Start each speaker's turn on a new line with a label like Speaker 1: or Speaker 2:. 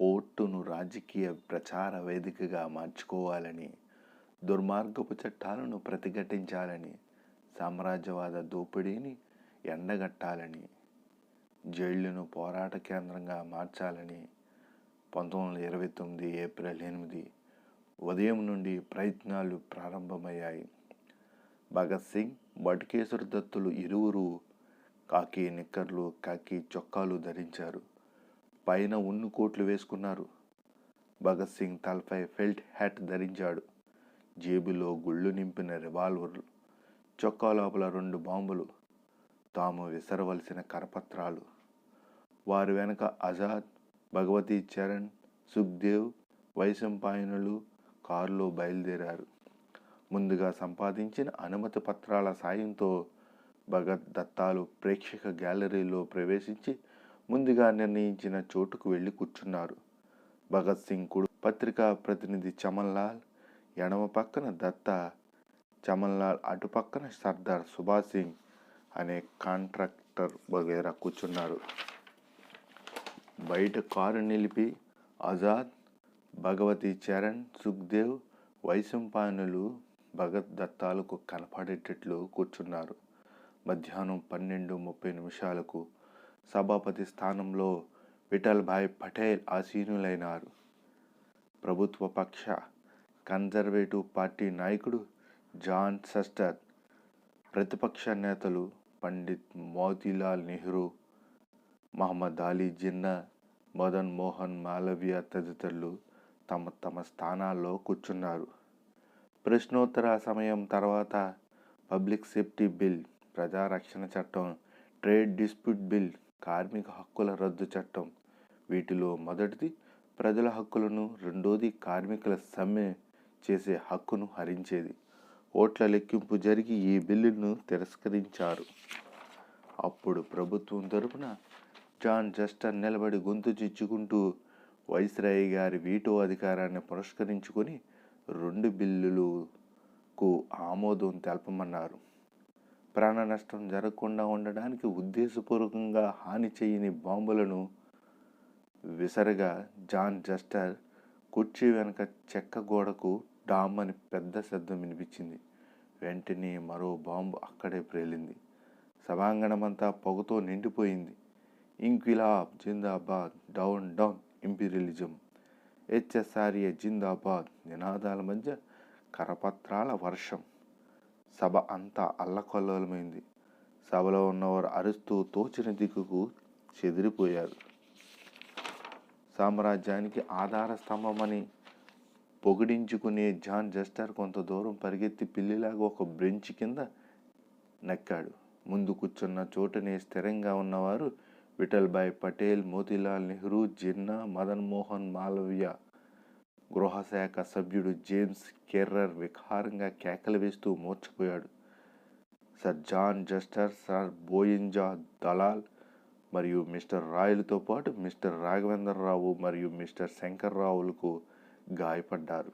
Speaker 1: కోర్టును రాజకీయ ప్రచార వేదికగా మార్చుకోవాలని దుర్మార్గపు చట్టాలను ప్రతిఘటించాలని సామ్రాజ్యవాద దోపిడీని ఎండగట్టాలని జైళ్ళను పోరాట కేంద్రంగా మార్చాలని పంతొమ్మిది వందల ఇరవై తొమ్మిది ఏప్రిల్ ఎనిమిది ఉదయం నుండి ప్రయత్నాలు ప్రారంభమయ్యాయి. భగత్ సింగ్ బట్కేశ్వర దత్తులు ఇరువురు కాకి నిక్కర్లు కాకి చొక్కాలు ధరించారు. పైన ఉన్ని కోట్లు వేసుకున్నారు. భగత్ సింగ్ తలపై ఫెల్ట్ హ్యాట్ ధరించాడు. జేబులో గుళ్ళు నింపిన రివాల్వర్లు చొక్కా లోపల రెండు బాంబులు తాము విసరవలసిన కరపత్రాలు. వారి వెనక ఆజాద్ భగవతీ చరణ్ సుఖ్దేవ్ వైశంపాయనులు కారులో బయలుదేరారు. ముందుగా సంపాదించిన అనుమతి పత్రాల సాయంతో భగత్ దత్తాలు ప్రేక్షక గ్యాలరీలో ప్రవేశించి ముందుగా నిర్ణయించిన చోటుకు వెళ్ళి కూర్చున్నారు. భగత్ సింగ్ కుడు పత్రికా ప్రతినిధి చమన్లాల్ ఎడమ పక్కన దత్త చమన్లాల్ అటుపక్కన సర్దార్ సుభాష్ సింగ్ అనే కాంట్రాక్టర్ వగేరా కూర్చున్నారు. బయట కారు నిలిపి ఆజాద్ భగవతి చరణ్ సుఖ్దేవ్ వైశంపాయనులు భగత్ దత్తాలకు కనపడేటట్లు కూర్చున్నారు. మధ్యాహ్నం పన్నెండు ముప్పై నిమిషాలకు సభాపతి స్థానంలో విఠల్భాయ్ పటేల్ ఆసీనులైనారు. ప్రభుత్వ పక్ష కన్జర్వేటివ్ పార్టీ నాయకుడు జాన్ సస్టర్ ప్రతిపక్ష నేతలు పండిత్ మోతీలాల్ నెహ్రూ మహమ్మద్ అలీ జిన్నా మదన్ మోహన్ మాలవ్య తదితరులు తమ తమ స్థానాల్లో కూర్చున్నారు. ప్రశ్నోత్తర సమయం తర్వాత పబ్లిక్ సేఫ్టీ బిల్ ప్రజారక్షణ చట్టం ట్రేడ్ డిస్ప్యూట్ బిల్ కార్మిక హక్కుల రద్దు చట్టం. వీటిలో మొదటిది ప్రజల హక్కులను రెండోది కార్మికుల సమ్మె చేసే హక్కును హరించేది. ఓట్ల లెక్కింపు జరిగి ఈ బిల్లును తిరస్కరించారు. అప్పుడు ప్రభుత్వం తరపున జాన్ జస్టర్ నిలబడి గొంతు చిచ్చుకుంటూ వైస్రాయి గారి వీటో అధికారాన్ని పురస్కరించుకొని రెండు బిల్లులకు ఆమోదం తెలపమన్నారు. ప్రాణ నష్టం జరగకుండా ఉండడానికి ఉద్దేశపూర్వకంగా హాని చేయని బాంబులను విసరగా జాన్ జస్టర్ కుర్చీ వెనక చెక్క గోడకు డామ్ అని పెద్ద శబ్దం వినిపించింది. వెంటనే మరో బాంబు అక్కడే ప్రేలింది సభాంగణమంతా పొగతో నిండిపోయింది. Inquilab Zindabad down down imperialism HSRA Zindabad నినాదాల మధ్య కరపత్రాల వర్షం. సభ అంతా అల్లకొల్లమైంది సభలో ఉన్నవారు అరుస్తూ తోచిన దిక్కుకు చెదిరిపోయారు. సామ్రాజ్యానికి ఆధార స్తంభమని పొగిడించుకునే జాన్ జస్టర్ కొంత దూరం పరిగెత్తి పిల్లిలాగా ఒక బ్రెంచ్ కింద నక్కాడు. ముందు కూర్చున్న చోటనే స్థిరంగా ఉన్నవారు విఠల్భాయ్ పటేల్ మోతీలాల్ నెహ్రూ జిన్నా మదన్ మోహన్ మాలవ్య గృహశాఖ సభ్యుడు జేమ్స్ కెర్రర్ వికారంగా కేకలు వేస్తూ మూర్చపోయాడు sir John Schuster sir Bomanji Dalal మరియు మిస్టర్ రాయలతో పాటు మిస్టర్ రాఘవేంద్రరావు మరియు మిస్టర్ శంకర్రావులకు గాయపడ్డారు.